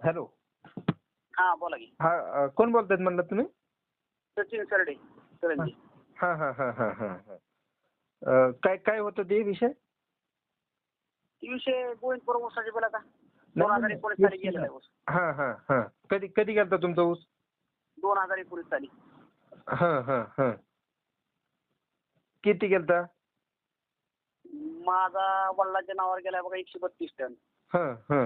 Hello. हा बोला की. हा कोण बोलतायत म्हणलं तुम्ही? सचिन सरडे करंजी. हा हा हा हा हा हा. अ, काय काय होतं ते विषय? ती विषय गोविंदपूर ऊसाचे बिल नाही, दोन हजार एकोणीस साली गेलेला आहे ऊस. हा हा हा. कधी कधी गेलता तुमचा ऊस? दोन हजार एकोणीस साली. हा हा हा. किती गेलता? माझा वडिलांच्या नावावर गेलाय बघा एकशे बत्तीस टन. हा हा.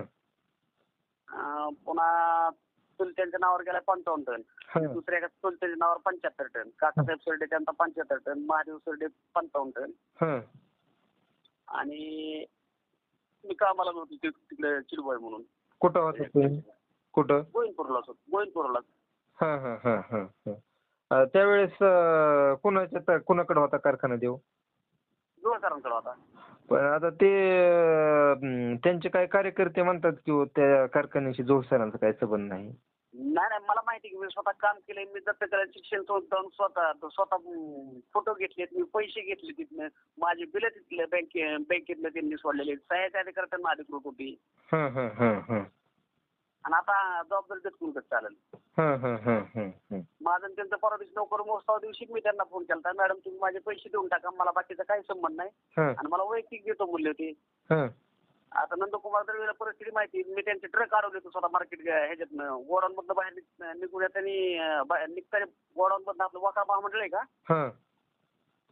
पुन्हा चुलत्यांच्या नावावर गेलाय पंचावन्न टन. दुसऱ्या एका चुलत्याच्या नावावर पंच्याहत्तर टन. काकासाहेब सरडे त्यांचा पंच्याहत्तर टन. महादेव सरडे पंचावन्न टन. हा. आणि मी कामाला होतो तिकडे चिडबळ म्हणून. कुठं होता कुठं? गोविंदपूरलाच होतो गोविंदपूरलाच हा हा हा हा हा. अ, त्यावेळेस कुणाच्या कुणाकडे होता कारखाना देऊ? जुळकरांकडे होता. पण आता ते त्यांचे काय कार्यकर्ते म्हणतात की हो, त्या कारखान्याशी जोड सरांचा काही संबंध नाही. नाही नाही मला माहिती आहे की मी स्वतः काम केलंय मी दत्तकला शिक्षण जाऊन स्वतः स्वतः फोटो घेतलेत मी पैसे घेतले तिथनं. माझे बिल तिथले बँके बँकेतलं त्यांनी सोडलेले सहाय्यता अधिकाऱ्यांना अधिकृत होती. आणि आता जबाबदारी देत कुणकत चालेल? माझं आणि त्यांचं परवा दिवशी नोकर मोस्ताव दिवशी मी त्यांना फोन केला मॅडम तुम्ही माझे पैसे देऊन टाका मला बाकीचा काही संबंध नाही. हा. आणि मला वैयक्तिक देतो म्हणले होते. आता नंदकुमार दळवीला परिस्थिती माहिती मी त्यांचे ट्रक अडवले होते स्वतः मार्केट ह्याच्यातनं. गोडाऊन मधनं बाहेर निघ- निघून त्यांनी निघताना गोडाऊन मधनं आपलं वाका महामंडळ आहे का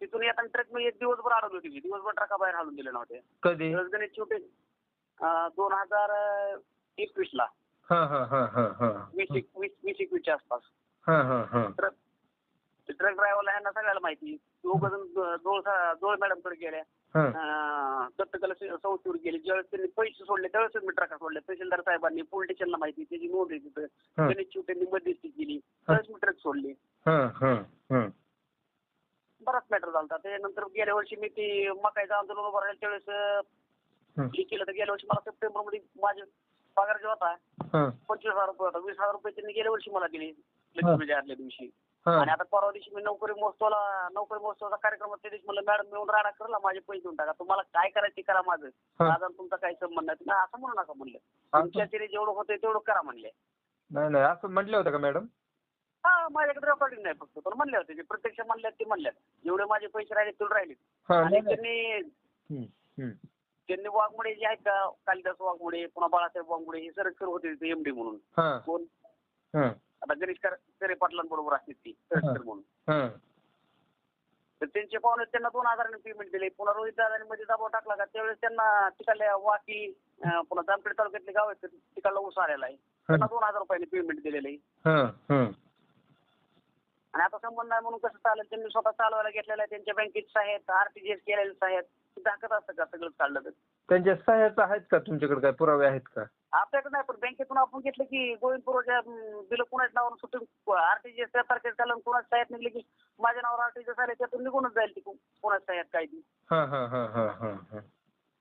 तिथून येताना ट्रक मी एक दिवसभर अडवली होती. मी. दिवसभर ट्रका बाहेर हालून दिले नव्हते कधी? गणेश चिवटे दोन हजार एकवीस ला वीस एक वीस वीस एकवीसच्या आसपास. ट्रक ड्रायव्हरला यांना सगळ्याला माहिती. दोघ जण दोळ दोळ मॅडमकडे गेल्या. हा. दत्तकला संस्थेवर गेले. ज्यावेळेस त्यांनी पैसे सोडले त्यावेळेस मी ट्रका सोडले तहसीलदार साहेबांनी पोलीस स्टेशनला माहिती त्याची नोंद आहे तिथं. गणेश मध्यस्थी केली त्यावेळेस मी ट्रक सोडले. बराच मॅटर झाला त्यानंतर गेल्या वर्षी मी ती मकाईचं आंदोलन उभं राहिलं. त्यावेळेस हं. हे केलं. तर गेल्या वर्षी मला सप्टेंबरमध्ये माझे पगार जो होता हा. पंचवीस हजार रुपये होता. वीस हजार रुपये त्यांनी गेल्या वर्षी मला दिले. लक्ष्मीच्या आदल्या दिवशी. हा. आणि आता परवा दिवशी मी नोकरी महोत्सवाला नोकरी महोत्सवाचा कार्यक्रम होता त्या दिवशी म्हणलं मॅडम मी येऊन राडा करला माझे पैसे देऊन टाका. तुम्हाला काय करायचं ते करा माझं. हा. माझा आणि तुमचा काही संबंध नाही. तुम्ही असं म्हणू नका म्हणलं. तुमच्या तरी जेवढं होतंय तेवढं करा म्हणले. नाही नाही असं म्हटलं होतं का मॅडम? हा माझ्याकडे रेकॉर्डिंग नाही फक्त पण म्हणले होते. ते प्रत्यक्ष म्हणल्यात ते म्हणल्यात जेवढे माझे पैसे राहिले तेवढे राहिले. हा आणि नाही, नाही. त्यांनी हम्म, हम्म. त्यांनी वाघमोडे जे आहेत का कालिदास वाघमोडे पुन्हा बाळासाहेब वाघमोडे हे सर होते एमडी म्हणून. हा. कोण? हा. आता गणेश कर- करे पाटलांबरोबर असते ती सरकर म्हणून. हा. तर त्यांचे पाहुणे त्यांना दोन हजारांनी पेमेंट दिले. पुन्हा रोहित दादांनी मध्ये दबाव टाकला का त्यावेळेस त्यांना तिकडल्या वाकी अं, पुन्हा जामखेड तालुक्यातले गाव आहेत तिकडला ऊस आलेला आहे. त्यांना दोन हजार रुपयांनी पेमेंट दिलेलं आहे. हा हा. आणि आता संबंध नाही म्हणून कसं चालेल? त्यांनी स्वतः चालवायला घेतलेलं आहे त्यांच्या बँकेत आहेत आरटीजीएस केलेले आहेत दाखवत असतं का सगळं काढलं तर? त्यांच्या सहाय्याचं आहेत का तुमच्याकडे काय? पुरावे आहेत का? आपल्याकडे नाही पण बँकेतून आपण घेतलं की गोविंदपूरच्या बिल कुणाच्या नावावर सुटून आरटीजीएस त्या तारखेला चालून कुणाच्या साह्यात निघले की माझ्या नावावर आरटीजीएस आले त्यातून निघूनच जाईल ती कुणाच्या साह्यात काय ती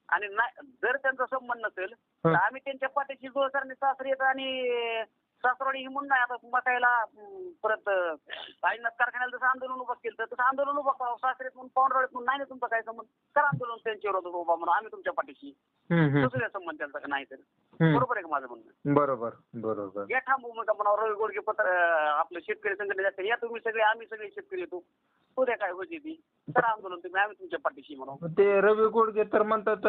आणि नाही जर त्यांचा संबंध नसेल. तर आम्ही त्यांच्या पाठीशी जोडसरने सासरी येतो आणि सासरवाडी ही म्हणून नाही आता मकायला अं, परत आईनाथ कारखान्याला जसं आंदोलन उभं केलं तसं आंदोलन उभं करावं. सासरीत म्हणून पाहुणराळीत म्हणून नाही ना तुमचा काय संबंध करा आंदोलन त्यांच्या विरोधात उभा म्हणून. आम्ही तुमच्या पाठीशी. दुसऱ्या संबंध त्यांचा का नाही तर. बरोबर आहे का माझं म्हणणं? बरोबर बरोबर. या ठाम भूमिका म्हणावं रवी गोडगे पत्र आपलं शेतकरी संघटने जास्त या तुम्ही सगळे आम्ही सगळे शेतकरी येतो. उद्या काय होते ती? करा आंदोलन तुम्ही आम्ही तुमच्या पाठीशी म्हणून. ते रवी गोडगे तर म्हणतात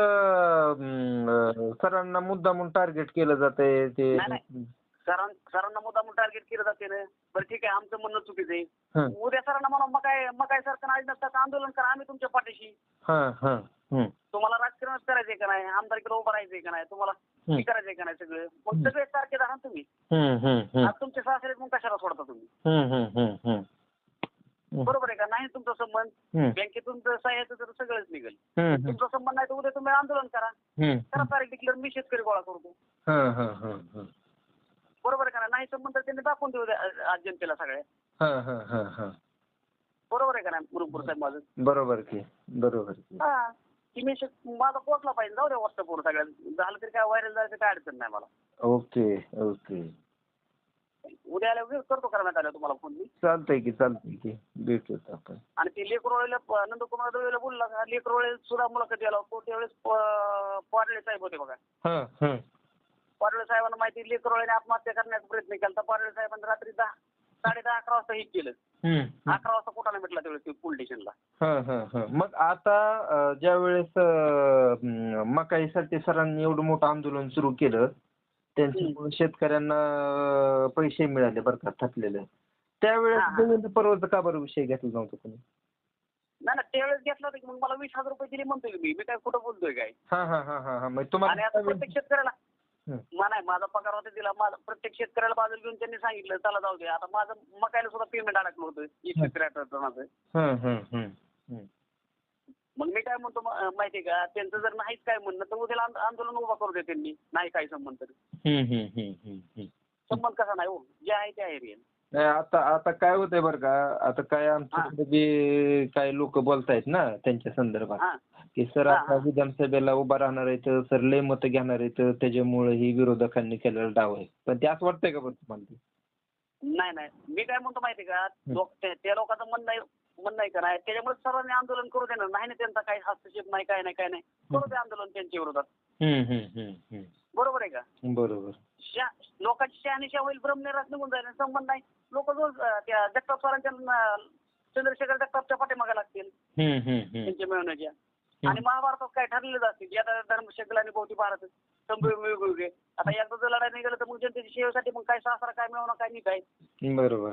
सरांना मुद्दा म्हणून टार्गेट केलं जातंय ते नाही, सरां सरांना मुद्दाम टार्गेट केलं जाते ना. बरं ठीक आहे आमचं म्हणणं चुकीचं आहे. हं. उद्या सरांना म्हणा मग काय मग काय सरकार आज नसतात आंदोलन करा आम्ही तुमच्या पाठीशी. हा हा. तुम्हाला राजकारणच करायचंय का नाही? आमदारकीला उभं राहायचंय का नाही? तुम्हाला हं. हे करायचंय का नाही सगळं? मग सगळे सारखे राहा ना तुम्ही. आज तुमचे सासरे मग कशाला सोडता तुम्ही? बरोबर आहे का? नाही तुमचा संबंध बँकेतून जर सहाय्याचं तर सगळंच निघेल. तुमचा संबंध नाही तर उद्या तुम्ही आंदोलन करा. करा तारीख डिक्लेअर मी शेतकरी गोळा करतो. हा, हा, हा, हा. बरोबर आहे का नाही? संबंध त्यांनी दाखवून देऊ द्या जनतेला सगळ्या हा, हा, हा, हा. बरोबर आहे का नाही मुरुमपूर साहेब माझं? बरोबर की बरोबर की. हा की मी शक- माझा पोहोचला पाहिजे जाऊ द्या व्हॉट्सअपवर सगळ्यात झालं तरी काय व्हायरल जायचं काय अडचण नाही मला. Okay okay. उद्या आल्या वेळ करतो करण्यात आलं तुम्हाला फोन मी. चालतंय की चालतंय की. भेटूत आपण. आणि ते लेकरोळेला नंदकुमार दवेला बोलला का लेकरोळे सुद्धा मुलाखत द्यायला होतो त्यावेळेस प- पाडळे साहेब होते बघा. हा हा. पाडळे साहेबांना माहिती लेकरवाळ्याने आत्महत्या करण्याचा प्रयत्न केला तर पाडळे साहेबांनी रात्री दहा साडे दहा अकरा वाजता हे केलं. अकरा वाजता कुठाने भेटला त्यावेळेस पोलीस स्टेशनला. मग आता अं, ज्यावेळेस अं, मकाईसाठी सरांनी एवढं मोठं आंदोलन सुरू केलं त्यांच्यामुळे शेतकऱ्यांना पैसे मिळाले बरं का थकलेले. त्यावेळेस. देवेंद्र परवरचा का बरं विषय घेतला नव्हता कोणी? नाही ना त्यावेळेस घेतला होता की मग मला वीस हजार रुपये दिले म्हणतोय मी. मी काय कुठं बोलतोय काय? हा हा हा हा हा. आणि तुम्हाला आता प्रत्येक शेतकऱ्याला नाही माझा पगार होता दिला माझा प्रत्येक शेतकऱ्याला बाजूला घेऊन त्यांनी सांगितलं चला जाऊ दे आता माझं मकायला सुद्धा पेमेंट अडकलं होतं एकशे त्र्याहत्तर टनाचं हं. मग मी काय म्हणतो मा- माहितीये का त्यांचं जर नाहीच काय म्हणणं तर उद्याला आंद- आंदोलन उभा करू दे त्यांनी नाही काय संबंध तरी. संबंध कसा नाही हो जे आहे ते आहे रे. नाही आता आता काय होतंय बरं का आता काय आमच्याकडे बी काही लोक बोलतायत ना त्यांच्या संदर्भात की सर आता. विधानसभेला उभा राहणार आहे तर सर लय मतं घेणार आहे तर त्याच्यामुळे ही विरोधकांनी केलेला डाव आहे. पण ते असं वाटतंय का बरं तुम्हाला? नाही नाही. मी काय म्हणतो माहितीये का त्या लोकांचं म्हणणं आहे म्हणणं आहे का नाही त्याच्यामुळे सर्वांनी आंदोलन करू देणार नाही ना त्यांचा काही हस्तक्षेप नाही काय नाही काय नाही. करू दे आंदोलन त्यांच्या विरोधात. बरोबर आहे का? बरोबर. लोकांची शहानिशा होईल ब्रह्मनिराश निघून जाईल संबंध नाही लोक जो त्या जगताप सरांच्या चंद्रशेखर जगतापच्या पाठीमागे लागतील. त्यांच्या मिळवण्याच्या. आणि महाभारतात काय ठरलेलं असतील आता धर्मशेखर आणि भोवती भारत वेगवेगळे. आता एकदा जर लढाई निघालं तर मग जनतेच्या सेवेसाठी मग काय सासरा काय मिळवणं काय नाही काय? बरोबर?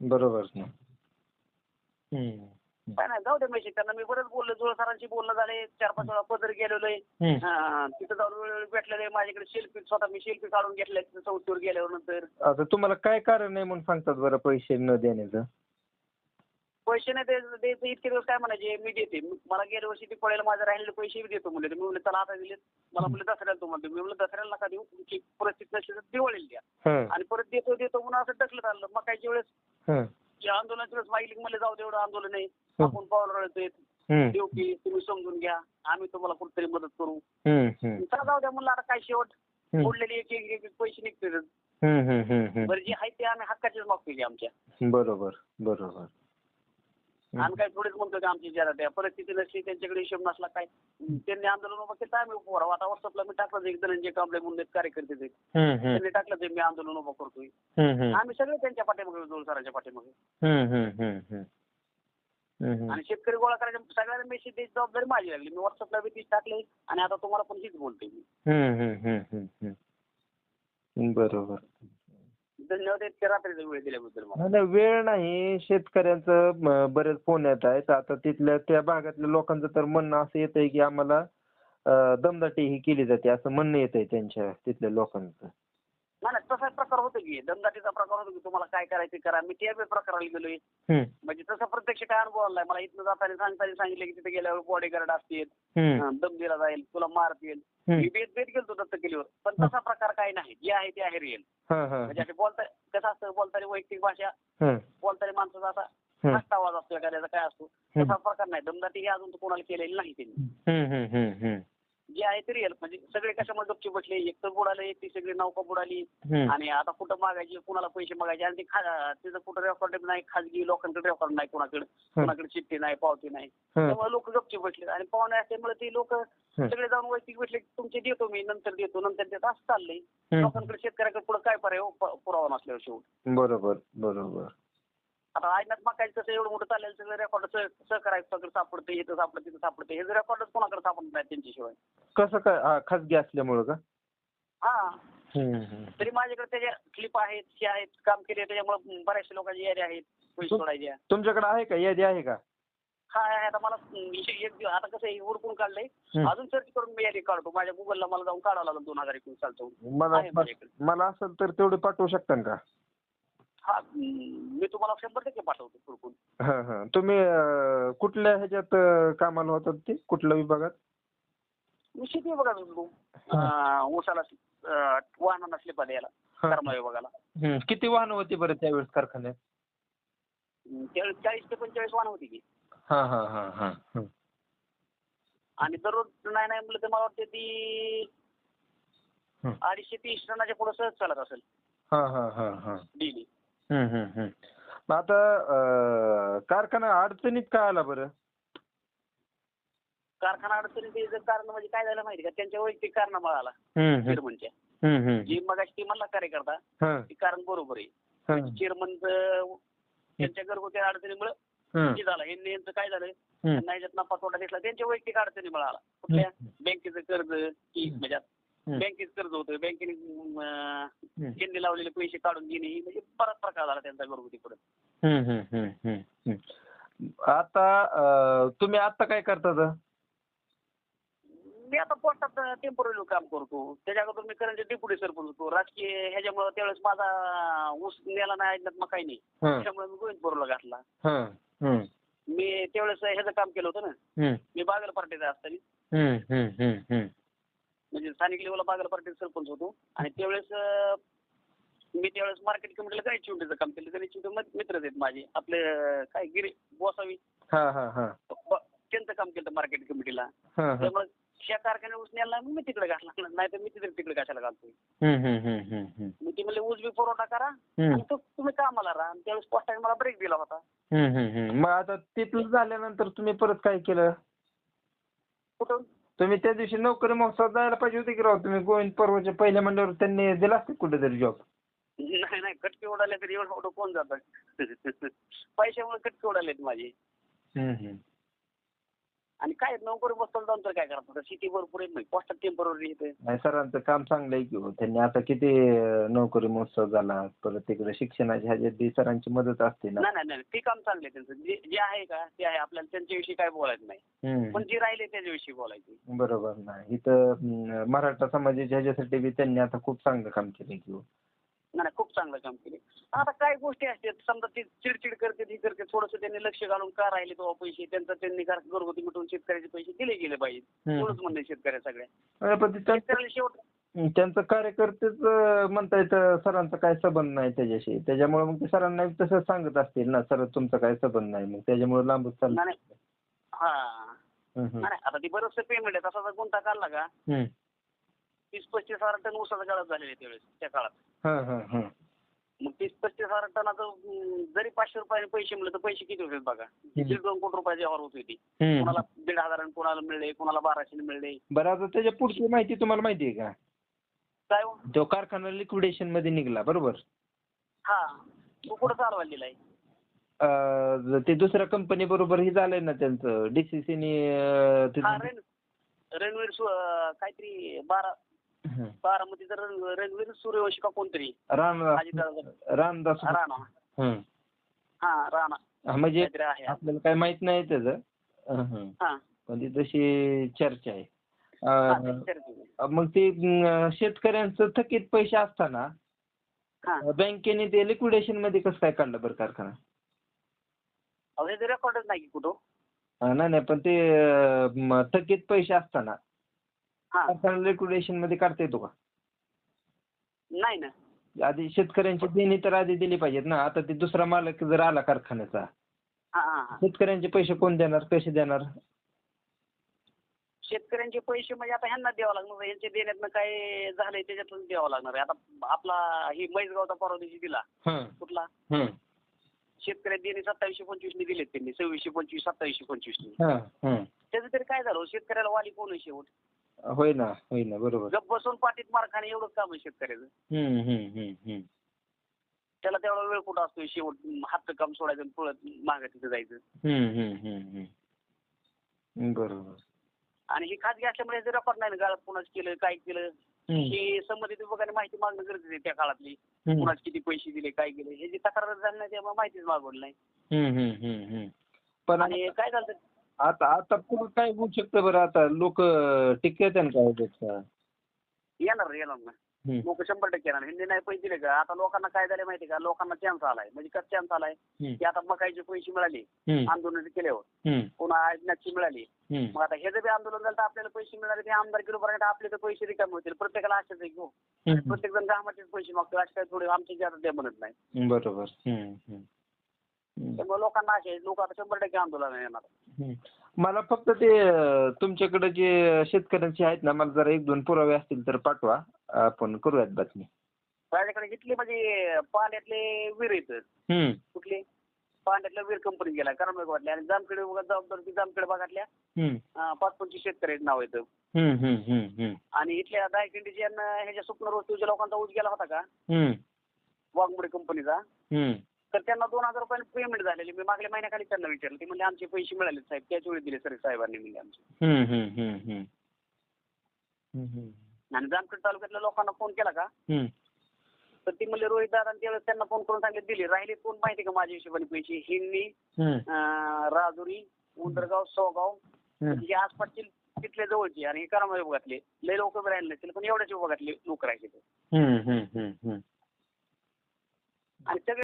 बरोबर. काय नाही जाऊ दे मेशी त्यांना मी बरंच बोललो जुळ सरांशी बोलणं झाले. चार पाच वेळा पदर गेलेलो आहे तिथं जाऊन वेळोवेळी भेटलेलं आहे माझ्याकडे शिल्पी स्वतः मी शिल्पी काढून घेतले चौथीवर गेल्यावर नंतर आता तुम्हाला काय कारण आहे म्हणून सांगतात बरं पैसे न देण्याचं? पैसे नाही द्यायचं इतके दिवस काय म्हणायचे? मी देते. मला गेल्या वर्षी दिपाळीला माझे राहिलेले पैसे बी देतो म्हणले. मी म्हणले चला आता दिले मला म्हणले दसऱ्याला तो म्हणतो. मी म्हणलं दसऱ्याला नका देऊ. तुमची परिस्थिती नसली तर दिवाळीला द्या. आणि परत देतो देतो म्हणून असं ढकलत आलं. मग कायच्या वेळेस जे आंदोलनाच्या वेळेस मागितलं म्हणले जाऊ दे एवढं आंदोलन आहे. आपण रळतोय हं, देऊ की तुम्ही समजून घ्या. आम्ही तुम्हाला कुठेतरी मदत करू. चला जाऊ द्या म्हणलं आता काय शेवट. मोडलेले एक एक एक पैसे निघतील हं. बरं जे आहे ते आम्ही हक्काचेच मागतोय की आमच्या. बरोबर बरोबर. आम्ही काय थोडीच म्हणतो की आमची जरा त्या परिस्थिती नसली त्यांच्याकडे हिशोब नसला काय? त्यांनी आंदोलन उभं केलं आम्ही उभं राहू. आता व्हॉट्सअपला मी टाकलं एक धनंजय कांबळे म्हणून एक कार्यकर्ते त्यांनी टाकलं ते मी आंदोलन उभं करतोय. आम्ही सगळे त्यांच्या पाठीमागे जोड सरांच्या पाठीमागे. आणि शेतकरी गोळा करायच्या सगळ्यांना मेसेज द्यायची जबाबदारी माझी लागली. मी व्हॉट्सअपला बी तीच टाकले आणि आता तुम्हाला पण हीच बोलते मी. बरोबर. धन्यवाद इतक्या रात्रीचा वेळ दिल्याबद्दल मला. नाही, नाही वेळ नाही. शेतकऱ्यांचं म, बरेच फोन येत आहेत. आता तिथल्या त्या भागातल्या लोकांचं तर म्हणणं असं येत आहे की आम्हाला अं, दमदाटी ही केली जाते असं म्हणणं येत आहे त्यांच्या तिथल्या लोकांचं. नाही नाही तसा प्रकार होतो की दमदाटीचा प्रकार होतो की तुम्हाला काय करायचं करा. मी त्या प्रकाराला गेलोय. म्हणजे तसं प्रत्यक्ष काय अनुभव आलाय? मला इथनं जाताना सांगताना सांगितलं की तिथे गेल्यावर बॉडीगार्ड असतील. दम दिला जाईल. तुला मारतील. हं. मी बेत बेत गेलतो दत्त केलीवर पण तसा प्रकार काही नाही. जे आहे ते आहे रिअल म्हणजे असे बोलता कसं असतं बोलताना वैयक्तिक भाषा बोलताना माणसाचा असा आवाज असतो एखाद्याचा काय असतो. तसा प्रकार नाही. दमदाटी हे अजून कोणाला केलेली नाही त्यांनी. जे आहे ते रिअल म्हणजे सगळे कशामध्ये गपची बसले एक तर बुडाले ती सगळी नौका बुडाली. आणि आता कुठं मागायची कुणाला पैसे मागायचे आणि ते खा कुठं रेकॉर्ड नाही खाजगी लोकांकडे रेकॉर्ड नाही कोणाकडे. कोणाकडे चिठ्ठी नाही पावती नाही. हं. त्यामुळे लोक गपची बसले. आणि पाहुणे असल्यामुळे ते लोक सगळे जाऊन वैयक्तिक भेटले तुमचे देतो मी नंतर देतो नंतर देतो असं चाललंय. लोकांकडे शेतकऱ्याकडे पुढे काय पर्याय हो, प- पुरावा नसल्यावर शेवट. बरोबर बरोबर. आता आयनात मकायचं कसं एवढं मोठं चालेल सगळं रेकॉर्ड सगळं सापडतं इथं सापडतं तिथं सापडतं हे रेकॉर्डच कोणाकडे सापडत नाही त्यांच्याशिवाय. कसं काय हा खाजगी असल्यामुळं का? हा. तरी माझ्याकडे त्याच्या क्लिप आहेत हे आहेत काम केले त्याच्यामुळे बऱ्याचशा लोकांची यादी आहेत पैसे सोडायच्या. तुमच्याकडे आहे का? यादी आहे का? हा आहे आता मला विषय एक दिवस आता कसं आहे उरकून काढलंय. अजून सर्च करून मी यादी काढतो. माझ्या गुगलला मला जाऊन काढावं लागलं दोन हजार एकोणीस चालतो मला आहे माझ्याकडे. मला असेल तर तेवढे पाठवू शकता का? हा मी तुम्हाला शंभर टक्के पाठवतो उरकून हां हां. तुम्ही अं, कुठल्या ह्याच्यात अं, कामाला होतात ते? कुठल्या विभागात? मी शेती बघा ऊसाला अं, वाहनांना स्लिपा द्यायला हां. कर्म विभागाला. किती वाहनं होती बरं त्यावेळेस कारखान्यात? त्यावेळेस चाळीस ते पंचेचाळीस वाहन होती की. हां हां हां हां. हं. आणि दररोज नाही नाही म्हटलं तर मला वाटतं ती हं. अडीचशे तीस टनाच्या पुढे सहज चालत असेल. हां हां हां हां. डेली. मग आता कारखाना अडचणीत का आला बरं? कारखाना अडचणीचं कारण म्हणजे काय झालं माहिती का? त्यांच्या वैयक्तिक कारणामुळे आला. चेअरमनच्या. जी मग ती म्हणला कार्यकर्ता हा, ते कारण बरोबर आहे. हा, चेअरमनचं त्यांच्या घरगुती अडचणीमुळे हा, झालं. यांनी यांचं काय झालं. त्यांना याच्यात नफा तोटा दिसला. त्यांच्या वैयक्तिक अडचणीमुळे आला. कुठल्या बँकेचं कर्ज की म्हणजे. बँकेचं कर्ज होतं. बँकेने. त्यांनी लावलेले पैसे काढून घेणे ही म्हणजे बराच प्रकार झाला त्यांचा घरगुती परत हम्म, हम्म, हम्म, हम्म, हम्म. आता तुम्ही आता काय करता? मी आता पोस्टात टेम्पोररी काम करतो. त्याच्या अगोदर मी करंट डेप्युटी सरपंच होतो. राजकीय ह्याच्यामुळे त्यावेळेस माझा ऊस नेला नाही ऐकण्यात मग काही नाही. हा, त्यामुळे मी गोविंदपूरला घातला. हा, मी त्यावेळेस ह्याचं काम केलं होतं ना. मी बागल पार्टीचा असताना हम्म, हम्म, हम्म, हम्म. म्हणजे स्थानिक लेवलला बागल पार्टीचा सरपंच होतो. आणि त्यावेळेस मी त्यावेळेस मार्केट कमिटीला काही चिवटीचं काम केलं. तरी चिवटी मित्रच आहेत माझे. आपले काय गिरी गोसावी. हा, हा, हा, ब- त्यांचं काम केलं मार्केट कमिटीला. त्यामुळे त्या कारखान्यात ऊस न्यायला मी तिकडे घातला. नाही तर मी तिकडे तिकडे कशाला हम्म. मग ती म्हणले बी पुरवठा करा आणि तुम्ही कामाला राहा. आणि त्यावेळेस पोस्टाने मला ब्रेक दिला होता. मग आता तिथलं झाल्यानंतर तुम्ही परत काय केलं? कुठून? तुम्ही त्या दिवशी नोकरी महोत्सवात जायला पाहिजे होते की राव तुम्ही गोविंद परवाच्या पहिल्या मंडळावर त्यांनी दिला असते कुठेतरी जॉब नाही नाही कटके उडाले तर एवढं मोठं कोण जातं? पैशामुळे कटके उडालेत माझे. आणि काय नोकरी बसताना जाऊन तर काय करतात सिटी भरपूर येत नाही पोस्टात टेंपररी येते नाही सरांचं काम चांगलं आहे की हो. त्यांनी आता किती अं, नोकरी महोत्सव झाला परत तिकडे शिक्षणाच्या ह्याच्यात बी सरांची मदत असते ना. नाही नाही नाही. ते काम चांगले त्यांचं. जे जे आहे का ते आहे. आपल्याला त्यांच्याविषयी काय बोलायचं नाही. हम्म. पण जे राहिले त्याच्याविषयी बोलायचे बरोबर ना. इथं अं, मराठा समाजाच्या ह्याच्यासाठी बी त्यांनी आता खूप चांगलं काम केलं की हो. नाही खूप चांगलं काम केले आता काय गोष्टी असतात समजा ते चिडचिड करते ही करते थोडंसं त्यांनी लक्ष घालून का राहिले तो पैसे त्यांचं त्यांनी घर- घरगुती मिटवून शेतकऱ्याचे पैसे दिले गेले पाहिजे हम्म. एवढंच म्हणणं आहे शेतकऱ्या सगळ्या पण ते त्यांचं- शेतकऱ्याला शेवट त्यांचं कार्यकर्तेच अं, म्हणता येतं सरांचा काय संबंध नाही त्याच्याशी त्याच्यामुळे मग ते सरांना बी तसंच सांगत असतील ना सर तुमचा काय संबंध नाही मग त्याच्यामुळे लांबच चाललं नाही. हा हं, हं. नाही आता ती बरंचसं पेमेंट आहे तसा जर गुंता काढला का हं. तीस पस्तीस हजार टन ऊसाचा काळात झालेले त्यावेळेस त्या काळात. मग तीस पस्तीस हजार टनाचं जरी पाचशे रुपयाने पैसे मिळले तर पैसे किती होते बघा? दीड दोन कोटी रुपयाची व्यवहार होत होती. कोणाला दीड हजाराने कोणाला मिळले कोणाला बाराशे मिळले. बरं आता त्याच्या पुढची माहिती तुम्हाला माहिती आहे का? काय हो? तो कारखाना लिक्विडेशनमध्ये निघाला बरोबर? हा. तू कुठं चालवायला दिलाय? अं, ते दुसऱ्या कंपनी बरोबर हे झालंय ना त्यांचं डीसीसीने हा रणवीर सु- अं, काहीतरी बारा बारामतीचं रण रणवीर सूर्यवंशी का कोणतरी? रामदास राणा हं. हा राणा हा, म्हणजे काहीतरी आहे. आपल्याला काही माहीत नाही त्याचं. हं, हं. हा. पण ती तशी चर्चा आहे. हा, अं, ते विचारते मी. मग ते अं, शेतकऱ्यांचं थकीत पैसे असताना हा. बँकेने ते लिक्विडेशनमध्ये कसं काय काढलं बरं कारखाना? अहो हे रेकॉर्डच नाही की कुठं. अं, नाही नाही पण ते अं, म, थकीत पैसे असताना लिक्विडेशनमध्ये काढता येतो का? नाही ना. आधी शेतकऱ्यांची देणी तर आधी दिली पाहिजेत ना. आता ते दुसरा मालक जर आला कारखान्याचा शेतकऱ्यांचे पैसे कोण देणार? कसे देणार? शेतकऱ्यांचे पैसे म्हणजे आता ह्यांना द्यावं लागणार. यांचे देण्यातनं काय झालंय त्याच्यातून द्यावं लागणार आहे. आता आपला ही मैसगावचा परवा दिवशी दिला कुठला? शेतकऱ्या देणे सत्तावीसशे पंचवीसने दिलेत त्यांनी. सव्वीसशे पंचवीस सत्तावीसशे पंचवीसने. त्याचं तरी काय झालं? शेतकऱ्याला वाली कोण शेवट? होय ना होय ना बरोबर. गप बसून पाठीत मार खाणे एवढंच काम आहे शेतकऱ्याचं. त्याला तेवढा वेळ कुठं असतो शेवट हातचं काम सोडायचं आणि पळत मागं तिथं जायचं. बरोबर. आणि ही खाजगी असल्यामुळे हे रेकॉर्ड नाही ना गाळात कुणाच केलं काय केलं? हं, ही संबंधित विभागाने माहिती मागणं गरजेचं आहे त्या काळातली. हं, कुणाच किती पैसे दिले काय केले? हे जी तक्रार झाली नाही त्यामुळे माहितीच मागवली नाही. पण आणि काय झालं? आता आता पुढं काय होऊ शकतं बरं? आता लोक टिकतात का ह्याच्यात? येणार येणार ना. लोक शंभर टक्के येणार. हिंदी नाही पैसे दिले का? आता लोकांना काय झालं माहिती का? लोकांना चान्स आलाय. म्हणजे कसं चान्स आलाय? की आता मकाईचे पैसे मिळाले आंदोलन केल्यावर. हं, पुन्हा आजनाची मिळाली. मग आता हे जर बी आंदोलन झालं तर आपल्याला पैसे मिळाले ते आमदार किलो पर्यंत आपले तर पैसे रिकामे होतील. प्रत्येकाला असेच आहे घेऊ हं, प्रत्येक जण कामाचेच पैसे मागतो असे काय थोडे आमचे जास्त द्या म्हणत नाही. बरोबर. त्यामुळे लोकांना असे लोक आता शंभर टक्के आंदोलन येणार. मला फक्त ते तुमच्याकडे जे शेतकऱ्यांचे आहेत ना मला जरा एक दोन पुरावे असतील तर पाठवा. आपण करूयात बातमी. माझ्याकडे घेतले म्हणजे पाण्यातले विहीर आहेत. कुठले? पांड्यातल्या वीर कंपनीत गेला कारण भागातल्या. आणि जामखेड जबाबदार जामखेड भागातल्या. पाच पंचवीस शेतकऱ्याचं नाव येतं. आणि इथल्या आणि ह्याच्या स्वप्न रोजच्या लोकांचा ऊस गेला होता का? वाघमुडे कंपनीचा. तर त्यांना दोन हजार रुपयाने पेमेंट झालेली. मी मागल्या महिन्याखाली त्यांना विचारलं. ते म्हणजे आमचे पैसे मिळाले साहेब. त्याच वेळी दिले सर साहेबांनी म्हणजे आमचे. आणि जामखेड तालुक्यातल्या लोकांना फोन केला का. तर ती म्हणले रोहित दादा त्यावेळेस त्यांना फोन करून सांगितले. दिले. राहिले कोण माहिती का माझ्या हिशोबाने पैसे? अं, राजुरी उंदरगाव सोगाव. म्हणजे आसपासचे तिथले जवळचे आणि हे करामा विभागातले लय लोक राहिले नसतील पण एवढ्याच विभागातले लोक राहिले. आणि सगळे